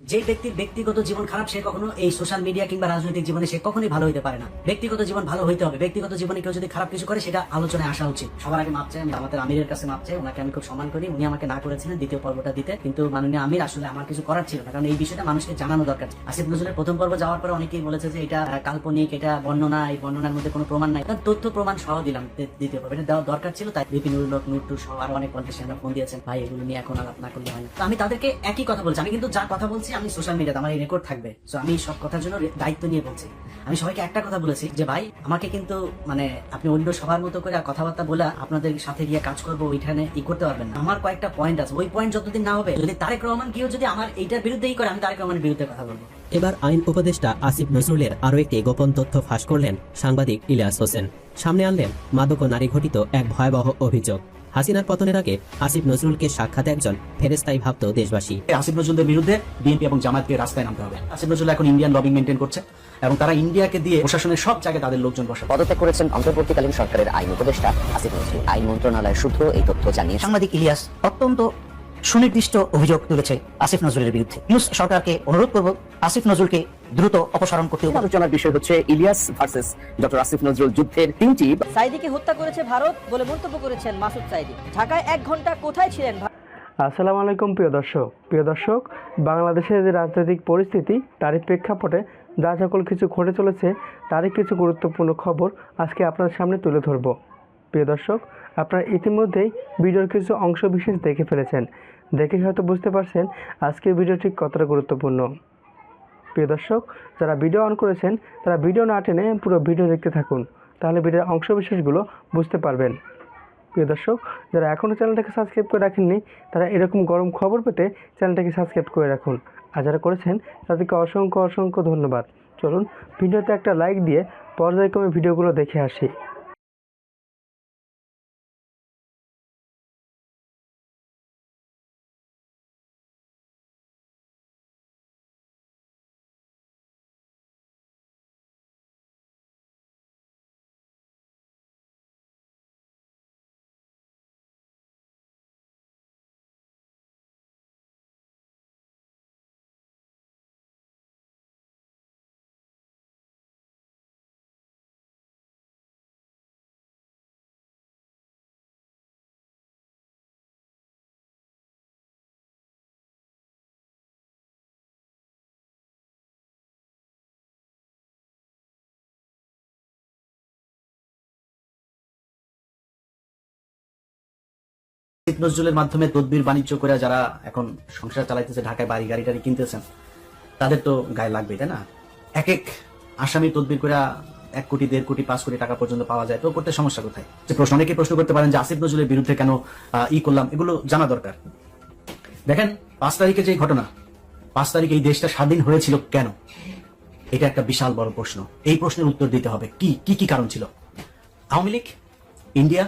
যে ব্যক্তির ব্যক্তিগত জীবন খারাপ, সে কখনো এই সোশ্যাল মিডিয়া কিংবা রাজনৈতিক জীবনে সে কখনোই ভালো হইতে পারে না। ব্যক্তিগত জীবন ভালো হইতে হবে। ব্যক্তিগত জীবনে কেউ যদি খারাপ কিছু করে, সেটা আলোচনায় আসা উচিত। সবার আগে মাপ চাই, আমি আমাদের আমিরের কাছে মাপ চাই। ওনাকে আমি খুব সম্মান করি। উনি আমাকে না করেছিলেন দ্বিতীয় পর্বটা দিতে। কিন্তু মাননীয় আমির আসলে আমার কিছু করার ছিল না। কারণ এই বিষয়টা মানুষকে জানানো দরকার। আসিফ নজরুলের প্রথম পর্ব যাওয়ার পরে অনেকেই বলেছে যে এটা কাল্পনিক, এটা বর্ণনা। এই বর্ণনার মধ্যে কোনো প্রমাণ নাই। কারণ তথ্য প্রমাণ সহ দিলাম দ্বিতীয় পর্ব। এটা দেওয়া দরকার ছিল, তাই বিপিন উল্লোক নুট্টু সহ আরও অনেক পলিটিশিয়ানরা ফোন দিয়েছেন। ভাই, এগুলো নিয়ে এখন আলাপ না করলে হয় না। আমি তাদেরকে একই কথা বলছি। আমি কিন্তু যা কথা বলছি আমি সোশ্যাল মিডিয়াতে আমার এই রেকর্ড থাকবে। তো আমি সব কথার জন্য দায়িত্ব নিয়ে বলছি। আমি সবাইকে একটা কথা বলেছি যে, ভাই, আমাকে কিন্তু মানে আপনি অন্য সবার মতো করে কথাবার্তা বলে আপনাদের সাথে গিয়ে কাজ করব, ওইখানে ই করতে পারবেন না। আমার কয়েকটা পয়েন্ট আছে। ওই পয়েন্ট যতদিন না হবে, যদি তারেক রহমান কেউ যদি আমার এইটার বিরুদ্ধেই করে, আমি তারেক রহমানের বিরুদ্ধে কথা বলব। এবার আইন উপদেষ্টা আসিফ নজরুলের আরও একটি গোপন তথ্য ফাঁস করলেন সাংবাদিক ইলিয়াস হোসেন। সামনে আনলেন মাদক ও নারী ঘটিত এক ভয়াবহ অভিযোগ। হাসিনার পতনের আগে আসিফ নজরুলকে সাক্ষাৎ একজন ফেরেস্তাই ভাবত দেশবাসী। আসিফ নজরুলের বিরুদ্ধে বিএনপি এবং জামাতকে রাস্তায় নামতে হবে। আসিফ নজরুল এখন ইন্ডিয়ান লবিং মেনটেন করছে এবং তারা ইন্ডিয়াকে দিয়ে প্রশাসনের সব জায়গায় তাদের লোকজন বসে পদত্যাগ করেছেন অন্তর্বর্তীকালীন সরকারের আইন উপদেষ্টা আসিফ নজরুল। আইন মন্ত্রণালয় সূত্র এই তথ্য জানিয়ে সাংবাদিক ইলিয়াস অত্যন্ত সুনির্দিষ্ট অভিযোগ তুলেছে আসিফ নজরুলের বিরুদ্ধে। ইউনুস সরকারকে অনুরোধ করব আসিফ নজরুলকে দ্রুত অপসারণ করতে আলোচনার বিষয় হচ্ছে ইলিয়াস ভার্সেস ডক্টর আসিফ নজরুল যুদ্ধের তিনটি সাইদিকে হত্যা করেছে ভারত বলে মন্তব্য করেছেন মাসুদ সাইদি। ঢাকায় এক ঘণ্টা কোথায় ছিলেন আসসালামু আলাইকুম প্রিয় দর্শক। প্রিয় দর্শক বাংলাদেশের যে রাজনৈতিক পরিস্থিতি তারই প্রেক্ষাপটে যা সকল কিছু ঘটে চলেছে তারই কিছু গুরুত্বপূর্ণ খবর আজকে আপনার সামনে তুলে ধরব। প্রিয় দর্শক আপনারা ইতিমধ্যেই ভিডিওর কিছু অংশ বিশেষ দেখে ফেলেছেন। দেখে হয়তো বুঝতে পারছেন আজকের ভিডিওটি কতটা গুরুত্বপূর্ণ। প্রিয় দর্শক, যারা ভিডিও অন করেছেন, তারা ভিডিও না টেনে পুরো ভিডিও দেখতে থাকুন। তাহলে ভিডিওর অংশবিশেষগুলো বুঝতে পারবেন। প্রিয় দর্শক, যারা এখনও চ্যানেলটাকে সাবস্ক্রাইব করে রাখেননি, তারা এরকম গরম খবর পেতে চ্যানেলটাকে সাবস্ক্রাইব করে রাখুন। আর যারা করেছেন, তাদেরকে অসংখ্য অসংখ্য ধন্যবাদ। চলুন, ভিডিওতে একটা লাইক দিয়ে পর্যায়ক্রমে ভিডিওগুলো দেখে আসি। আসিফ নজরুলের মাধ্যমে তদবির বাণিজ্য করে যারা এখন সংসার চালাইতেছে, ঢাকায় বাড়ি, গাড়ি টাড়ি কিনতেছেন, তাদের তো গায়ে লাগবে, তাই না? এক এক আসামি তদবির করে এক কোটি, দেড় কোটি, পাঁচ কোটি টাকা পর্যন্ত পাওয়া যায়, তো করতে সমস্যা কোথায়? যে প্রশ্ন, অনেকে প্রশ্ন করতে পারেন যে আসিফ নজরুলের বিরুদ্ধে কেন ই করলাম, এগুলো জানা দরকার। দেখেন, পাঁচ তারিখে যে ঘটনা, পাঁচ তারিখে এই দেশটা স্বাধীন হয়েছিল কেন? এটা একটা বিশাল বড় প্রশ্ন। এই প্রশ্নের উত্তর দিতে হবে। কি কি কি কারণ ছিল? আওয়ামী লীগ, ইন্ডিয়া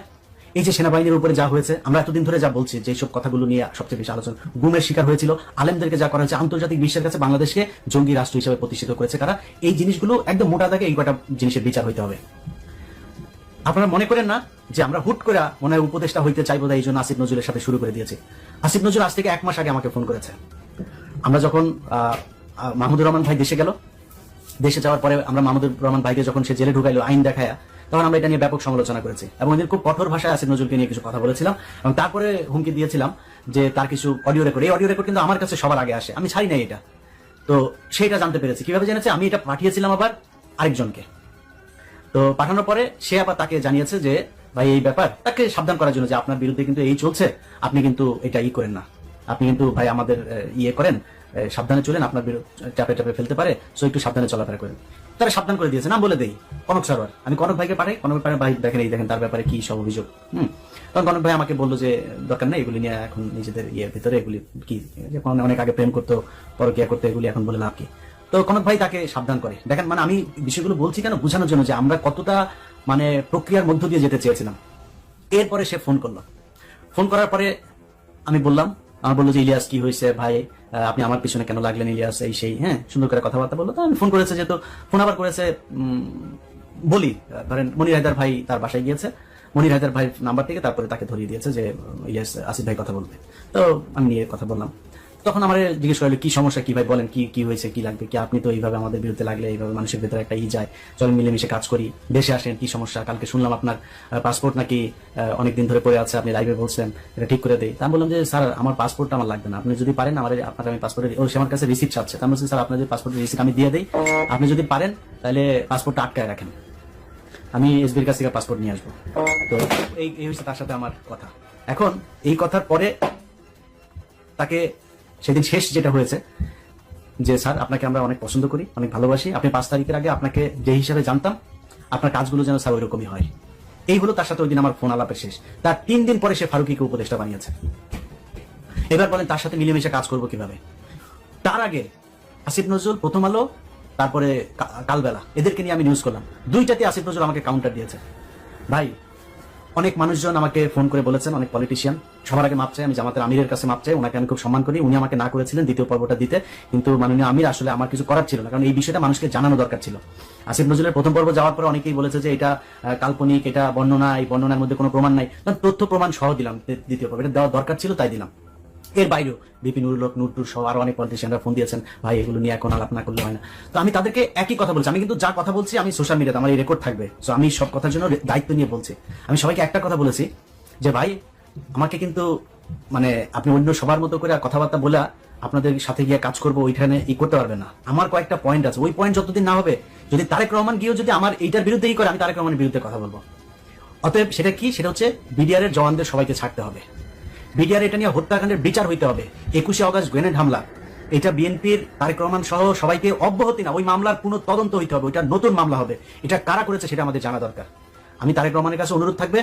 এই যে সেনাবাহিনীর উপরে যা হয়েছে, আমরা এতদিন ধরে যা বলছি, যে সব কথাগুলো নিয়ে সবচেয়ে বেশি আলোচনা, গুমের শিকার হয়েছিল। আলেমদেরকে যা করা হয়েছে, আন্তর্জাতিক বিশ্বের কাছে বাংলাদেশকে জঙ্গি রাষ্ট্র হিসেবে প্রতিষ্ঠিত করেছে কারা, এই জিনিসগুলো একদম মোটা দাগে এই কটা জিনিসের বিচার হইতে হবে। আপনারা মনে করেন না যে আমরা হুট করে মনে হয় উপদেষ্টা হইতে চাইব তাই এই জন্য আসিফ নজরুলের সাথে শুরু করে দিয়েছি। আসিফ নজরুল আজ থেকে এক মাস আগে আমাকে ফোন করেছে। আমরা যখন মাহমুদুর রহমান ভাই দেশে গেল, দেশে যাওয়ার পরে আমরা মাহমুদুর রহমান ভাইকে যখন সে জেলে ঢুকাইলো, আইন দেখায় তখন আমরা এটা নিয়ে ব্যাপক সমালোচনা করেছি। এবং এদের খুব কঠোর ভাষায় আসিফ নজরুলকে নিয়ে কিছু কথা বলেছিলাম। এবং তারপরে হুমকি দিয়েছিলাম যে তার কিছু অডিও রেকর্ড। এই অডিও রেকর্ড কিন্তু আমার কাছে সবার আগে আসে। আমি ছাড়ি নাই এটা। তো সেটা জানতে পেরেছি। কীভাবে জেনেছে? আমি এটা পাঠিয়েছিলাম আবার আরেকজনকে। তো পাঠানোর পরে সে আবার তাকে জানিয়েছে যে, ভাই, এই ব্যাপার। তাকে সাবধান করার জন্য যে আপনার বিরুদ্ধে কিন্তু এই চলছে, আপনি কিন্তু এটা ই করেন না। আপনি কিন্তু, ভাই, আমাদের ইয়ে করেন। সাবধানে চলেন। আপনার বিরুদ্ধে চাপে চাপে ফেলতে পারে। সো, একটু সাবধানে চলাফেরা করেন। তারা সাবধান করে দিয়েছে। না, বলে দেই, কনক সারোয়ার। আমি কনক ভাইকে পাঠাই, কনক ভাই ভাই দেখেন, এই দেখেন তার ব্যাপারে কি সব অভিযোগ, হুম? তখন কনক ভাই আমাকে বলল যে, দরকার নেই, এগুলি নিয়ে এখন নিজেদের ইয়ের ভিতরে, এগুলি কি অনেক আগে প্রেম করতো, পরকিয়া করতো, এগুলি এখন বলে লাভ কি? তো কনক ভাই তাকে সাবধান করে। দেখেন মানে আমি বিষয়গুলো বলছি কেন বোঝানোর জন্য যে আমরা কতটা মানে প্রক্রিয়ার মধ্য দিয়ে যেতে চেয়েছিলাম। এরপরে সে ফোন করল। ফোন করার পরে আমি বললাম আমার বলল যে, ইলিয়াস, কি হয়েছে ভাই? আপনি আমার পিছনে কেন লাগলেন ইলিয়াস? এই সেই হ্যাঁ সুন্দর করে কথাবার্তা বলল। তো আমি ফোন করেছে যেহেতু, ফোন আবার করেছে বলি ধরেন মনির হায়দার ভাই তার বাসায় গিয়েছে। মনির হায়দার ভাইয়ের নাম্বার থেকে তারপরে তাকে ধরিয়ে দিয়েছে যে, ইলিয়াস, আসিফ ভাই কথা বলবে। তো আমি নিয়ে কথা বললাম। তখন আমার জিজ্ঞেস করল কি সমস্যা? কি ভাই? বলেন, কি কি হয়েছে? কি লাগবে? কি আপনি তো এইভাবে আমাদের বিরুদ্ধে লাগলে এইভাবে মানুষের ভেতরে একটা ই যায়। চল মিলেমিশে কাজ করি। দেশে আসেন, কি সমস্যা? কালকে শুনলাম আপনার পাসপোর্ট নাকি অনেকদিন ধরে পড়ে আছে, আপনি লাইভে বলছেন এটা ঠিক করে দেই। তা বললাম যে, স্যার, আমার পাসপোর্টটা আমার লাগবে না। আপনি যদি পারেন, আমার, আপনার আমি পাসপোর্টের ও আমার কাছে রিসিপ্ট চাচ্ছে। তা আমি স্যার, আপনার যদি পাসপোর্টের রিসিপ্ট আমি দিয়ে দিই, আপনি যদি পারেন, তাহলে পাসপোর্টটা আটকায় রাখেন। আমি এসবির কাছ থেকে পাসপোর্ট নিয়ে আসব। তো এই হচ্ছে তার সাথে আমার কথা। এখন এই কথার পরে তাকে সেদিন শেষ যেটা হয়েছে, যে স্যার, আপনাকে আমরা অনেক পছন্দ করি, অনেক ভালোবাসি। আপনি পাঁচ তারিখের আগে আপনাকে যে হিসাবে জানতাম, আপনার কাজগুলো যেন স্যার ওইরকমই হয়। এই হলো তার সাথে ওই দিন আমার ফোন আলাপের শেষ। তার তিন দিন পরে সে ফারুকিকে উপদেষ্টা বানিয়েছে। এবার বলেন তার সাথে মিলেমিশে কাজ করব কীভাবে? তার আগে আসিফ নজরুল, প্রথম আলো, তারপরে কালবেলা, এদেরকে নিয়ে আমি নিউজ করলাম। দুইটাতে আসিফ নজরুল আমাকে কাউন্টার দিয়েছে। ভাই অনেক মানুষজন আমাকে ফোন করে বলেছেন, অনেক পলিটিশিয়ান সবার আগে মাপ চাই, আমি জামাতের আমিরের কাছে মাপ চাই, ওনাকে আমি খুব সম্মান করি। উনি আমাকে না করেছিলেন দ্বিতীয় পর্বটা দিতে, কিন্তু মাননীয় আমির আসলে আমার কিছু করার ছিল না, কারণ এই বিষয়টা মানুষকে জানানো দরকার ছিল। আসিফ নজরুলের প্রথম পর্ব যাওয়ার পরে অনেকেই বলেছে যে এটা কাল্পনিক, এটা বর্ণনা, এই বর্ণনার মধ্যে কোনো প্রমাণ নাই। তথ্য প্রমাণ সহ দিলাম দ্বিতীয়- পর্ব, এটা দেওয়া দরকার ছিল, তাই দিলাম। এর বাইরেও বিপিন, উল্লোক, নুরটুর সহ আরও অনেক পলিটিশিয়ানরা ফোন দিয়েছেন, ভাই, এগুলো নিয়ে এখন আলাপ না করলে হয় না। তো আমি তাদেরকে একই কথা বলছি। আমি কিন্তু যা কথা বলছি, আমি সোশ্যাল মিডিয়াতে আমার এই রেকর্ড থাকবে। তো আমি সব কথার জন্য দায়িত্ব নিয়ে বলছি। আমি সবাইকে একটা কথা বলেছি যে, ভাই, আমাকে কিন্তু মানে আপনি অন্য সবার মতো করে কথাবার্তা বলে, আপনাদের সাথে গিয়ে কাজ করব ওইখানে ই করতে পারবে না। আমার কয়েকটা পয়েন্ট আছে। ওই পয়েন্ট যতদিন না হবে, যদি তারেক রহমান গিয়েও যদি আমার এইটার বিরুদ্ধে ই করে, আমি তারেক রহমানের বিরুদ্ধে কথা বলব। অতএব সেটা কি? সেটা হচ্ছে বিডিআর এর জওয়ানদের সবাইকে ছাড়তে হবে। বিডিআর এটা নিয়ে হত্যাকাণ্ডের বিচার হইতে হবে। একুশে অগস্ট গ্রেনেড হামলা। এটা বিএনপির তারেক রহমান সহ সবাইকে অব্যাহতি না, ওই মামলার পুনঃ তদন্ত হইতে হবে, ওইটা নতুন মামলা হবে। এটা কারা করেছে সেটা আমাদের জানা দরকার। আমি তারেক রহমানের কাছে অনুরোধ থাকবে,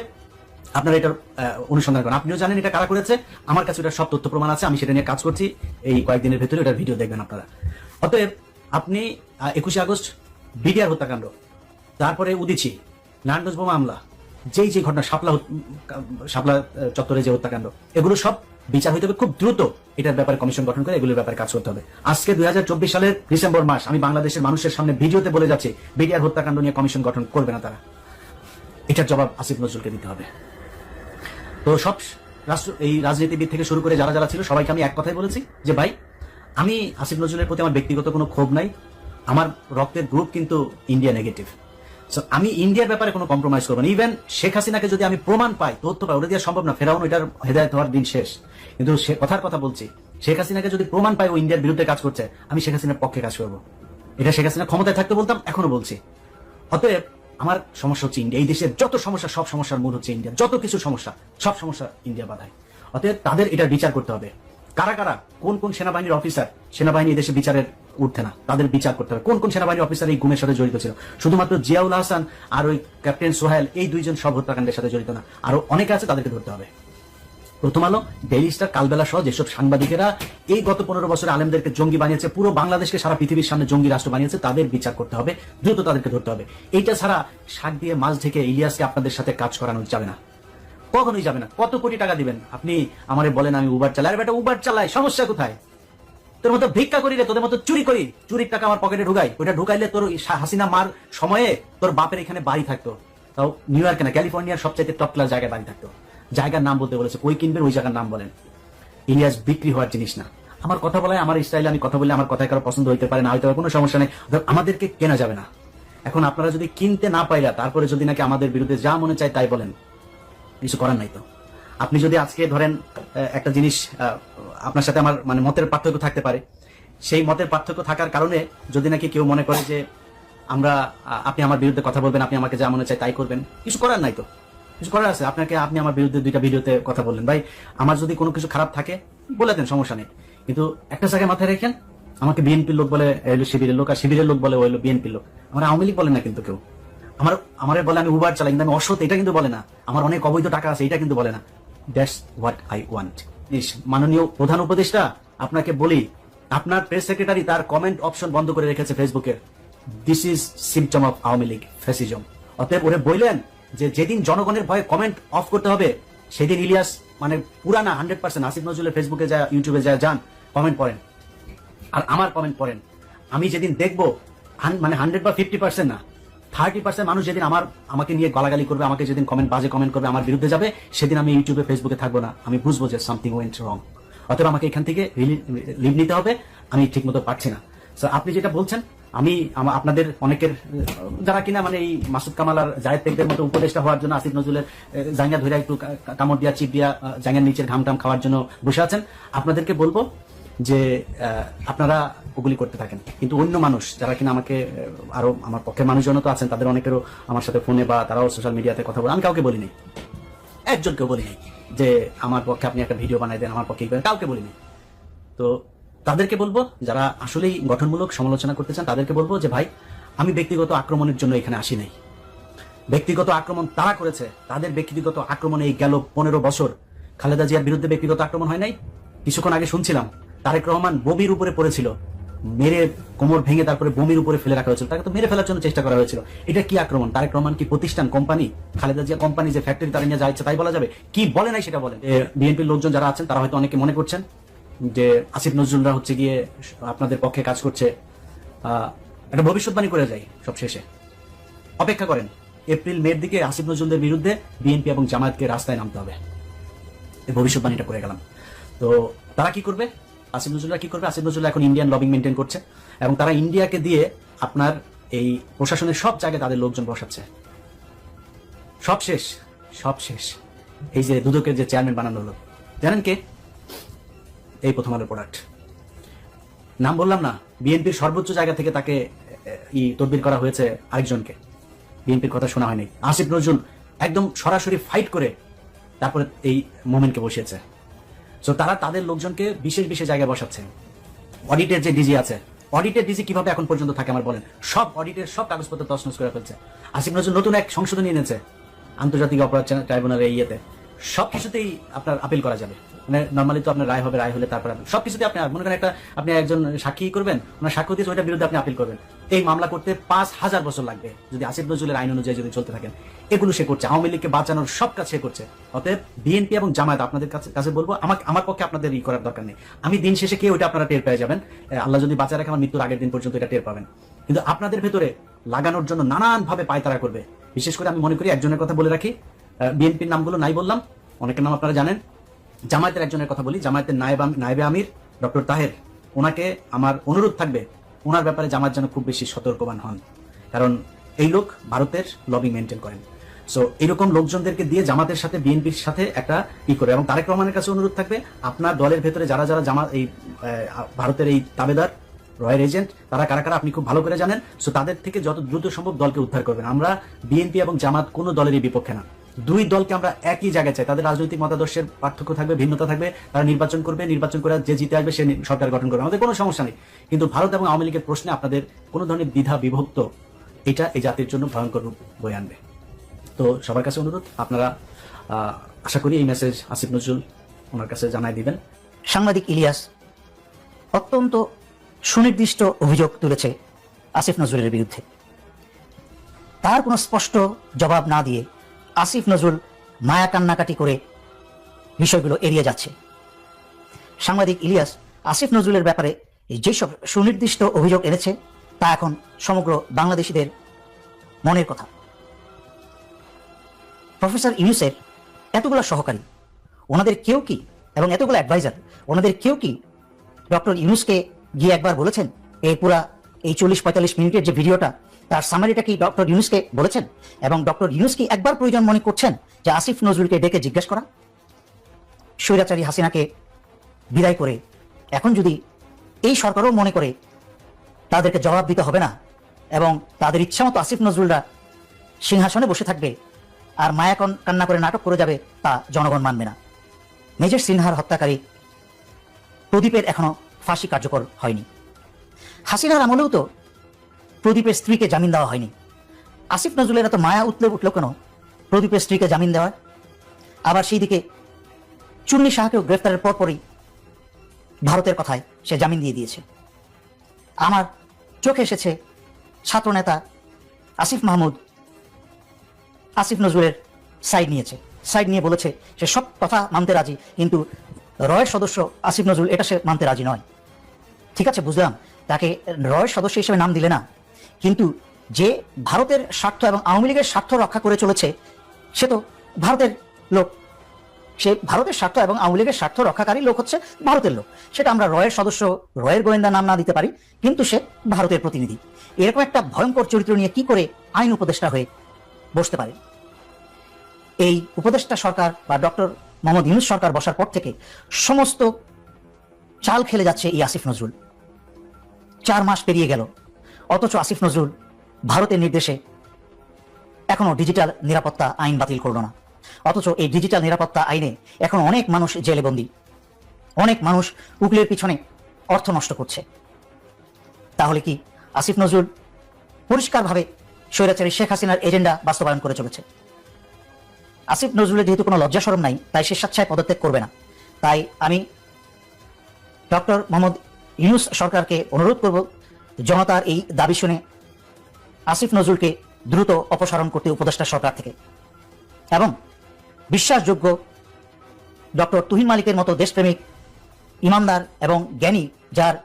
আপনারা এটার অনুসন্ধান করেন। আপনিও জানেন এটা কারা করেছে, আমার কাছে এটা সব তথ্য প্রমাণ আছে, আমি সেটা নিয়ে কাজ করছি, এই কয়েকদিনের ভেতরে এটার ভিডিও দেখবেন আপনারা। অতএব আপনি একুশে আগস্ট বিডিআর হত্যাকাণ্ড, তারপরে উদিছি নারায়ণগঞ্জ বোমা হামলা যেই যে ঘটনা, শাপলা শাপলা চত্বরে যে হত্যাকাণ্ড, এগুলো সব বিচার হইতে হবে খুব দ্রুত। এটার ব্যাপারে কমিশন গঠন করে এগুলোর ব্যাপারে কাজ করতে হবে। আজকে দুই হাজার চব্বিশ সালের ডিসেম্বর মাস, আমি বাংলাদেশের মানুষের সামনে ভিডিওতে বলে যাচ্ছি, বিডিআর হত্যাকাণ্ড নিয়ে কমিশন গঠন করবে না তারা। এটার জবাব আসিফ নজরুলকে দিতে হবে। তো সব রাষ্ট্র এই রাজনীতিবিদ থেকে শুরু করে যারা যারা ছিল, সবাইকে আমি এক কথাই বলেছি যে, ভাই, আমি আসিফ নজরুলের প্রতি আমার ব্যক্তিগত কোনো ক্ষোভ নাই। আমার রক্তের গ্রুপ কিন্তু ইন্ডিয়া নেগেটিভ আমি ইন্ডিয়ার ব্যাপারে কোনো কম্প্রোমাইজ করব না। ইভেন শেখ হাসিনাকে যদি আমি প্রমাণ পাই, তথ্য পাই, ওটা দেওয়া সম্ভব না। ফেরাউন এটার হেদায়ত হওয়ার দিন শেষ। কিন্তু সে কথার কথা বলছি, শেখ হাসিনাকে যদি প্রমাণ পাই ও ইন্ডিয়ার বিরুদ্ধে কাজ করছে, আমি শেখ হাসিনার পক্ষে কাজ করব। এটা শেখ হাসিনা ক্ষমতায় থাকতে বলতাম, এখনও বলছি। অতএব আমার সমস্যা হচ্ছে ইন্ডিয়া এই দেশের যত সমস্যা, সব সমস্যার মূল হচ্ছে ইন্ডিয়া যত কিছু সমস্যা, সব সমস্যা ইন্ডিয়া বাধায়। অতএব তাদের এটা বিচার করতে হবে। কারা কারা? কোন কোন সেনাবাহিনীর অফিসার সেনাবাহিনী দেশে বিচারের উঠতে না। তাদের বিচার করতে হবে। কোন কোন সেনাবাহিনীর অফিসার এই গুমের সাথে জড়িত ছিল? শুধুমাত্র জিয়াউল হাসান আর ওই ক্যাপ্টেন সোহেল এই দুইজন সব হত্যাকাণ্ডের সাথে জড়িত না। আরও অনেকে আছে তাদেরকে ধরতে হবে। প্রথম আলো, ডেইলি স্টার, কালবেলা সহ যেসব সাংবাদিকেরা এই গত পনেরো বছরে আলেমদেরকে জঙ্গি বানিয়েছে, পুরো বাংলাদেশকে সারা পৃথিবীর সামনে জঙ্গি রাষ্ট্র বানিয়েছে, তাদের বিচার করতে হবে। দ্রুত তাদেরকে ধরতে হবে। এইটা ছাড়া শাক দিয়ে মাছ থেকে ইলিয়াসকে আপনাদের সাথে কাজ করানো যাবে না। কখনোই যাবে না। কত কোটি টাকা দিবেন? আপনি আমারে বলেন আমি উবার চালাই। বেটা উবার চালাই, সমস্যা কোথায়? তোর মতো ভিক্ষা করি রে তোদের মতো চুরি করি, চুরির টাকা আমার পকেটে ঢুকাই। ওটা ঢুকাইলে তোর হাসিনা মার সময়ে তোর বাপের এখানে বাড়ি থাকতো। তাও নিউ ইয়র্কে না ক্যালিফোর্নিয়ার সবচাইতে টপ ক্লাস জায়গায় বাড়ি থাকতো। জায়গার নাম বলতে বলেছে, কই কিনবেন? ওই জায়গার নাম বলেন। ইলিয়াস বিক্রি হওয়ার জিনিস না। আমার কথা বলায়, আমার স্টাইলে আমি কথা বলে আমার কথা কারও পছন্দ হইতে পারে না, হইতে পারে কোনো সমস্যা নেই। আমাদেরকে কেনা যাবে না। এখন আপনারা যদি কিনতে না পাইলা তারপরে যদি নাকি আমাদের বিরুদ্ধে যা মনে চায় তাই বলেন। কিছু করার নাই তো। আপনি যদি আজকে ধরেন একটা জিনিস আপনার সাথে আমার মানে মতের পার্থক্য থাকতে পারে। সেই মতের পার্থক্য থাকার কারণে যদি নাকি কেউ মনে করে যে, আমরা আপনি আমার বিরুদ্ধে কথা বলবেন, আপনি আমাকে যা মনে চায় তাই করবেন, কিছু করার নাই তো। কিছু করার আছে। আপনাকে, আপনি আমার বিরুদ্ধে দুইটা ভিডিওতে কথা বললেন। ভাই, আমার যদি কোনো কিছু খারাপ থাকে, বলে দেন, সমস্যা নেই। কিন্তু একটা জায়গায় মাথায় রেখেন, আমাকে বিএনপির লোক বলে শিবিরের লোক, আর শিবিরের লোক বলে ওইলো বিএনপির লোক। আমার আওয়ামী লীগ বলে না কিন্তু কেউ। আমার, আমারে বলে আমি উবার চালাই আমি অসৎ, এটা কিন্তু বলে না। আমার অনেক অবৈধ টাকা আছে, এটা কিন্তু বলে না। দ্যাটস হোয়াট আই ওয়ান্ট মাননীয় প্রধান উপদেষ্টা, আপনাকে বলি, আপনার প্রেস সেক্রেটারি তার কমেন্ট অপশন বন্ধ করে রেখেছে ফেসবুকে this is symptom of Awami League fascism অতএব ওরে বললেন যে যেদিন জনগণের ভয়ে কমেন্ট অফ করতে হবে, সেদিন ইলিয়াস মানে পুরানা হান্ড্রেড পার্সেন্ট আসিফ নজরুলের ফেসবুকে যা ইউটিউবে যা যান কমেন্ট পড়েন। আর আমার কমেন্ট পড়েন। আমি যেদিন দেখব মানে হান্ড্রেড বা ফিফটি পার্সেন্ট না থার্টি পার্সেন্ট মানুষ যেদিন আমার আমাকে নিয়ে গালাগালি করবে আমাকে যেদিন কমেন্ট বাজে কমেন্ট করবে আমার বিরুদ্ধে যাবে সেদিন আমি ইউটিউবে ফেসবুকে থাকব না। আমি বুঝব যে সামথিং ওয়েন্ট রং অতএব আমাকে এখান থেকে লিভ নিতে হবে আমি ঠিক মতো পারছি না। So, আপনি যেটা বলছেন আমি আপনাদের অনেকের যারা কিনা মানে এই মাসুদ কামাল আর জায়েদ পেকদের মতো উপদেষ্টা হওয়ার জন্য আসিফ নজরুলের জাঙ্গা ধরে একটু কামড় দিয়া চিপ দিয়া জাঙ্গার নিচের ঘাম টাম খাওয়ার জন্য বসে আছেন আপনাদেরকে বলব যে আপনারা ওগুলি করতে থাকেন। কিন্তু অন্য মানুষ যারা কিনা আমাকে আরও আমার পক্ষের মানুষজন তো আছেন, তাদের অনেকেরও আমার সাথে ফোনে বা তারাও সোশ্যাল মিডিয়াতে কথা বলে, আমি কাউকে বলিনি। একজনকেও বলিনি যে, আমার পক্ষে আপনি একটা ভিডিও বানাই দেন, আমার পক্ষে। কাউকে বলিনি। তো তাদেরকে বলব, যারা আসলেই গঠনমূলক সমালোচনা করতে চান, তাদেরকে বলব যে, ভাই, আমি ব্যক্তিগত আক্রমণের জন্য এখানে আসি নাই। ব্যক্তিগত আক্রমণ তারা করেছে, তাদের ব্যক্তিগত আক্রমণে এই গেল পনেরো বছর খালেদা জিয়ার বিরুদ্ধে ব্যক্তিগত আক্রমণ হয় নাই? কিছুক্ষণ আগে শুনছিলাম তারেক রহমান বমির উপরে পড়েছিল। মেরে কোমর ভেঙে তারপরে বমির উপরে ফেলে রাখা হয়েছিল। তাকে তো মেরে ফেলার জন্য চেষ্টা করা হয়েছিল। এটা কি আক্রমণ? তারেক রহমান কি প্রতিষ্ঠান, কোম্পানি? খালেদা জিয়া কোম্পানি যে ফ্যাক্টরি তারা নিয়ে যা ইচ্ছে তাই বলা যাবে? কি বলে নাই সেটা বলেন। বিএনপির লোকজন যারা আছেন, তারা হয়তো অনেকে মনে করছেন যে আসিফ নজরুলরা হচ্ছে গিয়ে আপনাদের পক্ষে কাজ করছে। একটা ভবিষ্যৎবাণী করে যায় সব শেষে অপেক্ষা করেন, এপ্রিল মের দিকে আসিফ নজরুলদের বিরুদ্ধে বিএনপি এবং জামায়াতকে রাস্তায় নামতে হবে। এই ভবিষ্যৎবাণীটা করে গেলাম। তো তারা কি করবে? আসিফ নজরুলরা কি করবে? আসিফ নজরুল এখন ইন্ডিয়ান লবিং মেনটেন করছে এবং তারা ইন্ডিয়াকে দিয়ে আপনার এই প্রশাসনের সব জায়গায় তাদের লোকজন বসাচ্ছে। সব শেষ সব শেষ। এই যে দুদকের যে চেয়ারম্যান বানানো হলো। জানেন কে? এই প্রথম আলোর প্রোডাক্ট নাম বললাম না, বিএনপির সর্বোচ্চ জায়গা থেকে তাকে ই তদবির করা হয়েছে আরেকজনকে। বিএনপির কথা শোনা হয়নি। আসিফ নজরুল একদম সরাসরি ফাইট করে তারপরে এই মোমেন্টকে বসিয়েছে। তো তারা তাদের লোকজনকে বিশেষ বিশেষ জায়গায় বসাচ্ছে। অডিটের যে ডিজি আছে অডিটের ডিজি কীভাবে এখন পর্যন্ত থাকে আমার বলেন। সব অডিটের সব কাগজপত্র তছনছ করে ফেলছে। আসিফ নজরুল নতুন এক সংশোধনী এনেছে আন্তর্জাতিক অপরাধ ট্রাইব্যুনালের ইয়েতে। সব কিছুতেই আপনার আপিল করা যাবে। মানে নর্মালি তো আপনার রায় হবে, রায় হলে তারপর সব কিছুতে আপনি মনে করেন একটা আপনি একজন সাক্ষী করবেন, ওনার সাক্ষ্য দিয়ে ওইটার বিরুদ্ধে আপনি আপিল করবেন। এই মামলা করতে পাঁচ হাজার বছর লাগবে, যদি আসিফ নজরুলের আইন অনুযায়ী যদি চলতে থাকেন। এগুলো সে করছে, আওয়ামী লীগকে বাঁচানোর সব কাজ সে করছে। অতএব বিএনপি এবং জামায়াত আপনাদের কাছে কাছে বলব, আমাকে আমার পক্ষে আপনাদের ই করার দরকার নেই। আমি দিন শেষে কে ওইটা আপনারা টের পেয়ে যাবেন। আল্লাহ যদি বাঁচা রাখে, আমার মৃত্যুর আগের দিন পর্যন্ত এটা টের পাবেন। কিন্তু আপনাদের ভেতরে লাগানোর জন্য নানান ভাবে পায়তারা করবে। বিশেষ করে আমি মনে করি একজনের কথা বলে রাখি বিএনপির নামগুলো নাই বললাম। অনেকের নাম আপনারা জানেন। জামায়াতের একজনের কথা বলি, জামায়াতের নায়েব নায়েবে আমির ডক্টর তাহের। ওনাকে আমার অনুরোধ থাকবে ওনার ব্যাপারে জামাত যেন খুব বেশি সতর্কবান হন। কারণ এই লোক ভারতের লবিং মেনটেন করেন। সো এরকম লোকজনদেরকে দিয়ে জামাতের সাথে, বিএনপির সাথে একটা ই করে। এবং তারেক রহমানের কাছে অনুরোধ থাকবে, আপনার দলের ভেতরে যারা যারা জামা এই ভারতের এই তাবেদার, রয়্যাল এজেন্ট, তারা কারা কারা আপনি খুব ভালো করে জানেন। সো তাদের থেকে যত দ্রুত সম্ভব দলকে উদ্ধার করবেন। আমরা বিএনপি এবং জামাত কোনো দলেরই বিপক্ষে না। দুই দলকে আমরা একই জায়গায় চাই। তাদের রাজনৈতিক মতাদর্শের পার্থক্য থাকবে, ভিন্নতা থাকবে, তারা নির্বাচন করবে, নির্বাচন করে যে জিতে আসবে সে সরকার গঠন করবে। আমাদের কোনো সমস্যা নেই। কিন্তু ভারত এবং আওয়ামী লীগের প্রশ্নে আপনাদের কোনো ধরনের দ্বিধা বিভক্ত, এটা এই জাতির জন্য ভয়ঙ্কর রূপ বয়ে আনবে। তো সবার কাছে অনুরোধ, আপনারা আশা করি এই মেসেজ আসিফ নজরুল ওনার কাছে জানাই দিবেন। সাংবাদিক ইলিয়াস, অত্যন্ত সুনির্দিষ্ট অভিযোগ তুলেছে আসিফ নজরুলের বিরুদ্ধে। তার কোনো স্পষ্ট জবাব না দিয়ে আসিফ নজরুল মায়া কান্নাকাটি করে বিষয়গুলো এড়িয়ে যাচ্ছে। সাংবাদিক ইলিয়াস, আসিফ নজরুলের ব্যাপারে যেসব সুনির্দিষ্ট অভিযোগ এনেছে, তা এখন সমগ্র বাংলাদেশিদের মনের কথা। প্রফেসর ইউনুসের এতগুলো সহকারী, ওনাদের কেউ কি, এবং এতগুলো অ্যাডভাইজার, ওনাদের কেউ কি ডক্টর ইউনুসকে গিয়ে একবার বলেছেন, এই পুরা এই চল্লিশ পঁয়তাল্লিশ মিনিটের যে ভিডিওটা, তার সামারিটা কি ডক্টর ইউনুসকে বলেছেন? এবং ডক্টর ইউনুস কি একবার প্রয়োজন মনে করছেন যে আসিফ নজরুলকে ডেকে জিজ্ঞেস করা? স্বৈরাচারী হাসিনাকে বিদায় করে এখন যদি এই সরকারও মনে করে তাদেরকে জবাব দিতে হবে না, এবং তাদের ইচ্ছামতো আসিফ নজরুলরা সিংহাসনে বসে থাকবে আর মায়া কন- কান্না করে নাটক করে যাবে, তা জনগণ মানবে না। মেজর সিনহার হত্যাকারী প্রদীপের এখনও ফাঁসি কার্যকর হয়নি। হাসিনার আমলেও তো প্রদীপের স্ত্রীকে জামিন দেওয়া হয়নি। আসিফ নজরুলের এত মায়া উঠলে উঠল কেন? প্রদীপের স্ত্রীকে জামিন দেওয়ার? আবার সেই দিকে চুন্নি শাহকেও গ্রেফতারের পরপরই ভারতের কথায় সে জামিন দিয়ে দিয়েছে। আমার চোখে এসেছে ছাত্রনেতা আসিফ মাহমুদ। আসিফ নজরুলের সাইড নিয়েছে। সাইড নিয়ে বলেছে, সে সব কথা মানতে রাজি, কিন্তু রয়ের সদস্য আসিফ নজরুল, এটা সে মানতে রাজি নয়। ঠিক আছে, বুঝলাম। তাকে রয়ের সদস্য হিসেবে নাম দিলে না। কিন্তু যে ভারতের স্বার্থ এবং আওয়ামী লীগের স্বার্থ রক্ষা করে চলেছে, সে তো ভারতের লোক। সে ভারতের স্বার্থ এবং আওয়ামী লীগের স্বার্থ রক্ষাকারী লোক হচ্ছে ভারতের লোক। সেটা আমরা রয়ের সদস্য, রয়ের গোয়েন্দা নাম না দিতে পারি, কিন্তু সে ভারতের প্রতিনিধি। এরকম একটা ভয়ঙ্কর চরিত্র নিয়ে কি করে আইন উপদেষ্টা হয়ে বসতে পারে? এই উপদেষ্টা সরকার বা ডক্টর মোহাম্মদ ইউনুস সরকার বসার পর থেকে সমস্ত চাল খেলে যাচ্ছে এই আসিফ নজরুল। চার মাস পেরিয়ে গেল। অথচ আসিফ নজরুল ভারতের নির্দেশে এখনও ডিজিটাল নিরাপত্তা আইন বাতিল করল না। অথচ এই ডিজিটাল নিরাপত্তা আইনে এখন অনেক মানুষ জেলে বন্দী অনেক মানুষ উকিলের পিছনে অর্থ নষ্ট করছে। তাহলে কি আসিফ নজরুল পরিষ্কারভাবে স্বৈরাচারী শেখ হাসিনার এজেন্ডা বাস্তবায়ন করে চলেছে? আসিফ নজরুলের যেহেতু কোনো লজ্জা সরম নাই, তাই সে স্বেচ্ছায় পদত্যাগ করবে না। তাই আমি ডক্টর মোহাম্মদ ইউনুস সরকারকে অনুরোধ করব জনতার এই দাবি শুনে আসিফ নজরুলকে দ্রুত অপসারণ করতে উপদেষ্টা সরকার থেকে। এবং বিশ্বাসযোগ্য ডক্টর তুহিন মালিকের মতো দেশপ্রেমিক ইমানদার এবং জ্ঞানী যার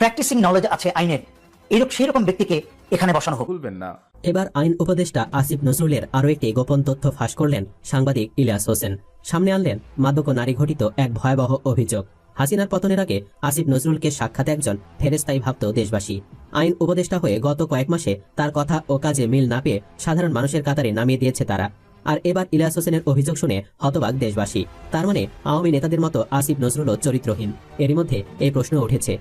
প্র্যাকটিসিং নলেজ আছে আইনের এইরকম সেই রকম ব্যক্তিকে এখানে বসানো হোক। ভুলবেন না। এবার আইন উপদেষ্টা আসিফ নজরুলের আরও একটি গোপন তথ্য ফাঁস করলেন সাংবাদিক ইলিয়াস হোসেন। সামনে আনলেন মাদক ও নারী ঘটিত এক ভয়াবহ অভিযোগ। হাসিনার পতনের আগে আসিফ নজরুলকে সাক্ষাৎ একজন ফেরেস্তাই ভাবত দেশবাসী। আইন উপদেষ্টা হয়ে গত কয়েক মাসে তার কথা ও কাজে মিল না পেয়ে সাধারণ মানুষের কাতারে নামিয়ে দিয়েছে তারা। আর এবার ইলিয়াস হোসেনের অভিযোগ শুনে হতবাক দেশবাসী। তার মানে আওয়ামী নেতাদের মতো আসিফ নজরুলও চরিত্রহীন। এরই মধ্যে এই প্রশ্ন উঠেছে।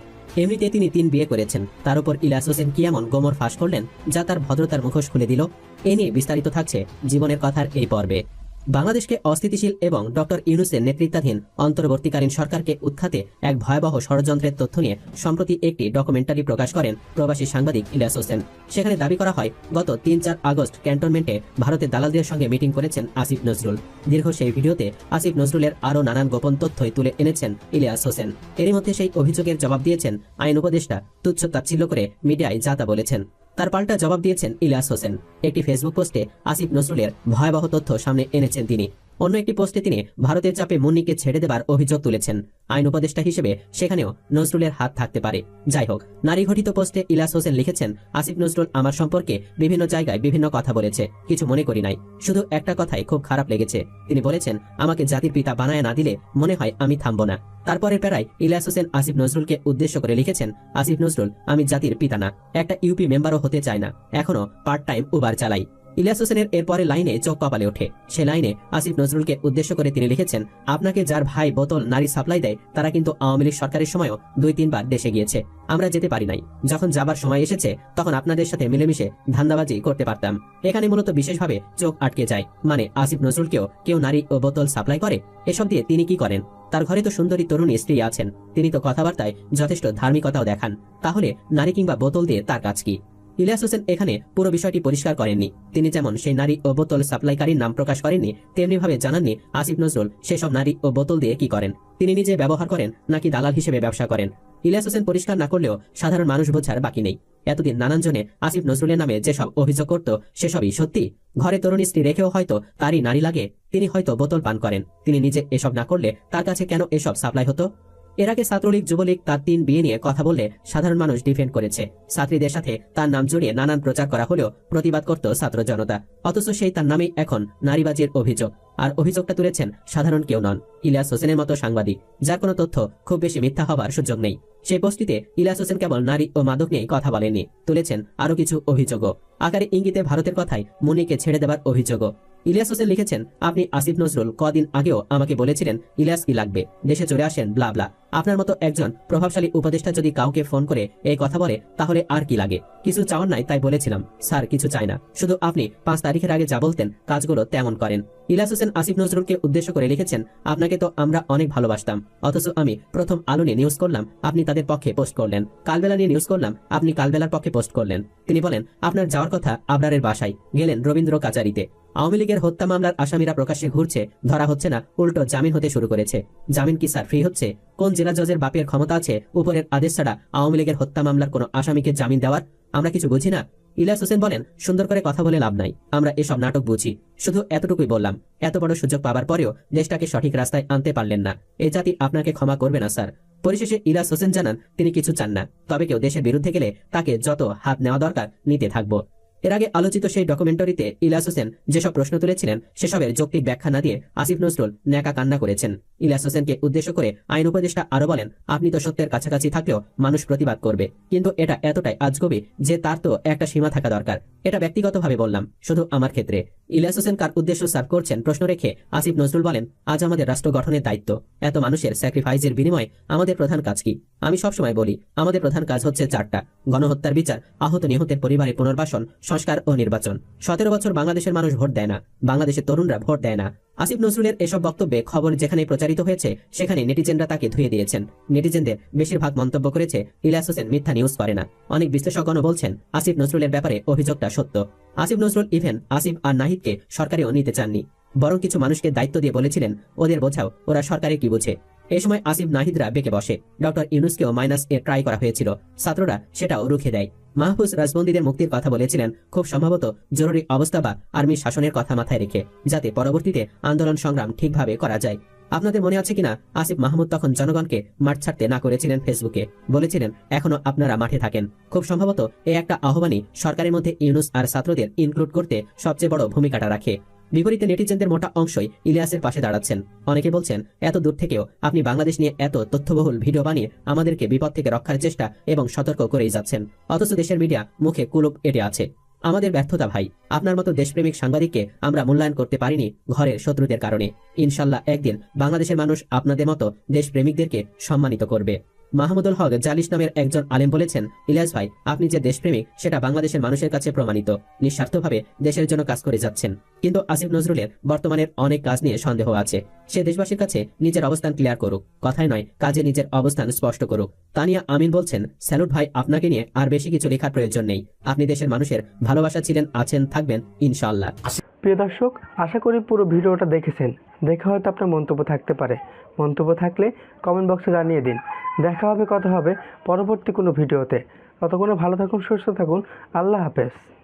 এমনিতে তিনি তিন বিয়ে করেছেন। তার উপর ইলিয়াস হোসেন কি এমন গোমর ফাঁস করলেন যা তার ভদ্রতার মুখোশ খুলে দিল? এ নিয়ে বিস্তারিত থাকছে জীবনের কথার এই পর্বে। বাংলাদেশকে অস্থিতিশীল এবং ডক্টর ইউনুসের নেতৃত্বাধীন অন্তর্বর্তীকালীন সরকারকে উৎখাতে এক ভয়াবহ ষড়যন্ত্রের তথ্য নিয়ে সম্প্রতি একটি ডকুমেন্টারি প্রকাশ করেন প্রবাসী সাংবাদিক ইলিয়াস হোসেন। সেখানে দাবি করা হয়, গত তিন চার আগস্ট ক্যান্টনমেন্টে ভারতের দালালদের সঙ্গে মিটিং করেছেন আসিফ নজরুল। দীর্ঘ সেই ভিডিওতে আসিফ নজরুলের আরও নানান গোপন তথ্যই তুলে এনেছেন ইলিয়াস হোসেন। এরই মধ্যে সেই অভিযোগের জবাব দিয়েছেন আইন উপদেষ্টা তুচ্ছ তাচ্ছিল্য করে মিডিয়ায় যাতা বলেছেন। তার পাল্টা জবাব দিয়েছেন ইলিয়াস হোসেন। একটি ফেসবুক পোস্টে আসিফ নজরুলের ভয়াবহ তথ্য সামনে এনেছেন তিনি। অন্য একটি পোস্টে তিনি ভারতের চাপে মুন্নিকে ছেড়ে দেবার অভিযোগ তুলেছেন। আইন উপদেষ্টা হিসেবে সেখানেও নজরুলের হাত থাকতে পারে। যাই হোক, নারী ঘটিত পোস্টে ইলিয়াস হোসেন লিখেছেন, আসিফ নজরুল আমার সম্পর্কে বিভিন্ন জায়গায় বিভিন্ন কথা বলেছে, কিছু মনে করি নাই। শুধু একটা কথাই খুব খারাপ লেগেছে। তিনি বলেছেন, আমাকে জাতির পিতা বানায় না দিলে মনে হয় আমি থামব না। তারপরের প্যারায় ইলিয়াস হোসেন আসিফ নজরুলকে উদ্দেশ্য করে লিখেছেন, আসিফ নজরুল, আমি জাতির পিতা না। একটা ইউপি মেম্বারও হতে চায় না। এখনও পার্ট টাইম উবার চালাই। ইলিয়াস হোসেনের এরপরে লাইনে চোখ কপালে ওঠে। সে লাইনে আসিফ নজরুলকে উদ্দেশ্য করে তিনি লিখেছেন, আপনাকে যার ভাই বোতল নারী সাপ্লাই দেয়, তারা কিন্তু আওয়ামী লীগ সরকারের সময়ও দুই তিনবার দেশে গিয়েছে। আমরা যেতে পারি নাই। যখন যাবার সময় এসেছে, তখন আপনাদের সাথে মিলেমিশে ধান্দাবাজি করতে পারতাম। এখানে মূলত বিশেষভাবে চোখ আটকে যায়। মানে আসিফ নজরুলকেও কেউ নারী ও বোতল সাপ্লাই করে? এসব দিয়ে তিনি কি করেন? তার ঘরে তো সুন্দরী তরুণী স্ত্রী আছেন। তিনি তো কথাবার্তায় যথেষ্ট ধার্মিকতাও দেখান। তাহলে নারী কিংবা বোতল দিয়ে তার কাজ কি? ইলিয়াস হোসেন এখানে পুরো বিষয়টি পরিষ্কার করেননি। তিনি যেমন সেই নারী ও বোতল সাপ্লাইকারীর নাম প্রকাশ করেননি তেমনি ভাবে জানাননি আসিফ নজরুল সেসব নারী ও বোতল দিয়ে কি করেন। তিনি নিজে ব্যবহার করেন নাকি দালাল হিসেবে ব্যবসা করেন। ইলিয়াস হোসেন পরিষ্কার না করলেও সাধারণ মানুষ বোঝার বাকি নেই। এতদিন নানান জনে আসিফ নজরুলের নামে যেসব অভিযোগ করত, সেসবই সত্যি। ঘরে তরুণী স্ত্রী রেখেও হয়তো তারই নারী লাগে, তিনি হয়তো বোতল পান করেন। তিনি নিজে এসব না করলে তার কাছে কেন এসব সাপ্লাই হতো? এর আগে ছাত্রলীগ, যুবলীগ তার তিন বিয়ে নিয়ে কথা বললে সাধারণ মানুষ ডিফেন্ড করেছে। ছাত্রীদের সাথে তার নাম জড়িয়ে নানান প্রচার করা হলেও প্রতিবাদ করত ছাত্র জনতা। অথচ সেই তার নামেই এখন নারীবাজির অভিযোগ। আর অভিযোগটা তুলেছেন সাধারণ কেউ নন, ইলিয়াস হোসেনের মতো সাংবাদিক, যার কোনো তথ্য খুব বেশি মিথ্যা হবার সুযোগ নেই। সেই পোস্টটিতে ইলিয়াস হোসেন কেবল নারী ও মাদক নিয়ে কথা বলেননি, তুলেছেন আরও কিছু অভিযোগও। আকারে ইঙ্গিতে ভারতের কথায় মুনিকে ছেড়ে দেবার অভিযোগও। ইলিয়াস হোসেন লিখেছেন, আপনি আসিফ নজরুল কদিন আগেও আমাকে বলেছিলেন ইলিয়াস কি লাগবে। দেশে চলে আসেন, ব্লা ব্লা। আপনার মতো একজন প্রভাবশালী উপদেষ্টা যদি কাউকে ফোন করে এই কথা বলে, তাহলে আর কি লাগে? কিছু চাওয়ার নাই, তাই বলেছিলাম, স্যার, কিছু চাই না। শুধু আপনি পাঁচ তারিখের আগে যা বলতেন, কাজগুলো তেমন করেন। ইলাস হোসেন আসিফ নজরুলকে উদ্দেশ্য করে লিখেছেন, আপনাকে তো আমরা অনেক ভালোবাসতাম, অথচ আমি প্রথম আলো নিয়ে নিউজ করলাম, আপনি তাদের পক্ষে পোস্ট করলেন। কালবেলা নিয়ে নিউজ করলাম, আপনি কালবেলার পক্ষে পোস্ট করলেন। তিনি বলেন, আপনার যাওয়ার কথা আবরারের বাসায়, গেলেন রবীন্দ্র কাচারিতে। আওয়ামী লীগের হত্যা মামলার আসামিরা প্রকাশ্যে ঘুরছে, ধরা হচ্ছে না, উল্টো জামিন হতে শুরু করেছে। জামিন কি, স্যার, ফ্রি হচ্ছে? কোন জেলা জজের বাপের ক্ষমতা আছে, উপরের আদেশ ছাড়া আওয়ামী লীগের হত্যা মামলার কোনো আসামিকে জামিন দেওয়ার? আমরা কিছু বুঝি না? ইলিয়াস হোসেন বলেন, সুন্দর করে কথা বলে লাভ নাই, আমরা এসব নাটক বুঝি। শুধু এতটুকুই বললাম, এত বড় সুযোগ পাবার পরেও দেশটাকে সঠিক রাস্তায় আনতে পারলেন না। এই জাতি আপনাকে ক্ষমা করবে না, স্যার। পরিশেষে ইলাস হোসেন জানান, তিনি কিছু চান না, তবে কেউ দেশের বিরুদ্ধে গেলে তাকে যত হাত নেওয়া দরকার, নিতে থাকব। এর আগে আলোচিত সেই ডকুমেন্টারিতে ইলিয়াস হোসেন যেসব প্রশ্ন তুলেছিলেন, সেসবের যৌক্তিক ব্যাখ্যা না দিয়ে আসিফ নজরুল ন্যাকা কান্না করেছেন। ইলিয়াস হোসেনকে উদ্দেশ্য করে আইন উপদেষ্টা আরও বলেন, আপনি তো সত্যের কাছাকাছি থাকলেও মানুষ প্রতিবাদ করবে। কিন্তু এটা এতটাই আজগবি যে তার তো একটা সীমা থাকা দরকার। এটা ব্যক্তিগতভাবে বললাম, শুধু আমার ক্ষেত্রে। ইলিয়াস হোসেন কার উদ্দেশ্য সার্ভ করছেন প্রশ্ন রেখে আসিফ নজরুল বলেন, আজ আমাদের রাষ্ট্র গঠনের দায়িত্ব। এত মানুষের স্যাক্রিফাইসের বিনিময়ে আমাদের প্রধান কাজ কি? আমি সবসময় বলি, আমাদের প্রধান কাজ হচ্ছে চারটা। গণহত্যার বিচার আহত নিহতের পরিবারে পুনর্বাসন সংস্কার ও নির্বাচন। সতেরো বছর বাংলাদেশের মানুষ ভোট দেয় না। বাংলাদেশের তরুণরা ভোট দেয় না। আসিফ নজরুলের এসব বক্তব্যে খবর যেখানে প্রচারিত হয়েছে, সেখানে নেটিজেনরা তাকে ধুয়ে দিয়েছেন। নেটিজেনদের বেশিরভাগ মন্তব্য করেছে, ইলিয়াস হোসেন মিথ্যা নিউজ করে না। অনেক বিশ্লেষকগণ বলছেন, আসিফ নজরুলের ব্যাপারে অভিযোগটা সত্য। আসিফ নজরুল ইভেন আসিফ আর নাহিদকে সরকারেও নিতে চাননি। বরং কিছু মানুষকে দায়িত্ব দিয়ে বলেছিলেন, ওদের বোঝাও, ওরা সরকারে কি বুঝে? এই সময় আসিফ নাহিদরা বেঁকে বসে। ডক্টর ইউনুসকেও মাইনাস এ ট্রাই করা হয়েছিল। ছাত্ররা সেটাও রুখে দেয়। মাহফুজ রাজবন্দীদের মুক্তির কথা বলেছিলেন, খুব সম্ভবত জরুরি অবস্থা বা আর্মি শাসনের কথা মাথায় রেখে, যাতে পরবর্তীতে আন্দোলন সংগ্রাম ঠিকভাবে করা যায়। আপনাদের মনে আছে কিনা? আসিফ মাহমুদ তখন জনগণকে মাঠ ছাড়তে না করেছিলেন ফেসবুকে, বলেছিলেন, এখনও আপনারা মাঠে থাকেন। খুব সম্ভবত এ একটা আহ্বানই সরকারের মধ্যে ইউনুস আর ছাত্রদের ইনক্লুড করতে সবচেয়ে বড় ভূমিকাটা রাখে। বিপরীতে নেটিজেনদের মোটা অংশই ইলিয়াসের পাশে দাঁড়াচ্ছেন। অনেকে বলছেন, এত দূর থেকেও আপনি বাংলাদেশ নিয়ে এত তথ্যবহুল ভিডিও বানিয়ে আমাদেরকে বিপদ থেকে রক্ষার চেষ্টা এবং সতর্ক করেই যাচ্ছেন। অথচ দেশের মিডিয়া মুখে কুলুপ এটে আছে। আমাদের ব্যর্থতা ভাই, আপনার মতো দেশপ্রেমিক সাংবাদিককে আমরা মূল্যায়ন করতে পারিনি ঘরের শত্রুদের কারণে। ইনশাল্লাহ একদিন বাংলাদেশের মানুষ আপনাদের মতো দেশপ্রেমিকদেরকে সম্মানিত করবে। মাহমুদুল হক জালিস নামের একজন আলেম বলেছেন, ইলিয়াস ভাই, আপনি যে দেশপ্রেমিক, সেটা বাংলাদেশের মানুষের কাছে প্রমাণিত। নিঃস্বার্থভাবে দেশের জন্য কাজ করে যাচ্ছেন। কিন্তু আসিফ নজরুলের বর্তমানের অনেক কাজ নিয়ে সন্দেহ আছে। সে দেশবাসীর কাছে নিজের অবস্থান ক্লিয়ার করুক, কথায় নয়, কাজে নিজের অবস্থান স্পষ্ট করুক। তানিয়া আমিন বলছেন, স্যালুট ভাই, আপনাকে নিয়ে আর বেশি কিছু লেখার প্রয়োজন নেই। আপনি দেশের মানুষের ভালোবাসা ছিলেন, আছেন, থাকবেন, ইনশাআল্লাহ। প্রিয় দর্শক, আশা করি পুরো ভিডিওটা দেখেছেন। দেখে হয়তো আপনার মন্তব্য থাকতে পারে। মন্তব্য থাকলে কমেন্ট বক্সে জানিয়ে দিন। দেখা হবে কথা হবে পরবর্তী কোনো ভিডিওতে। ততক্ষণে ভালো থাকুন সুস্থ থাকুন। আল্লাহ হাফেজ।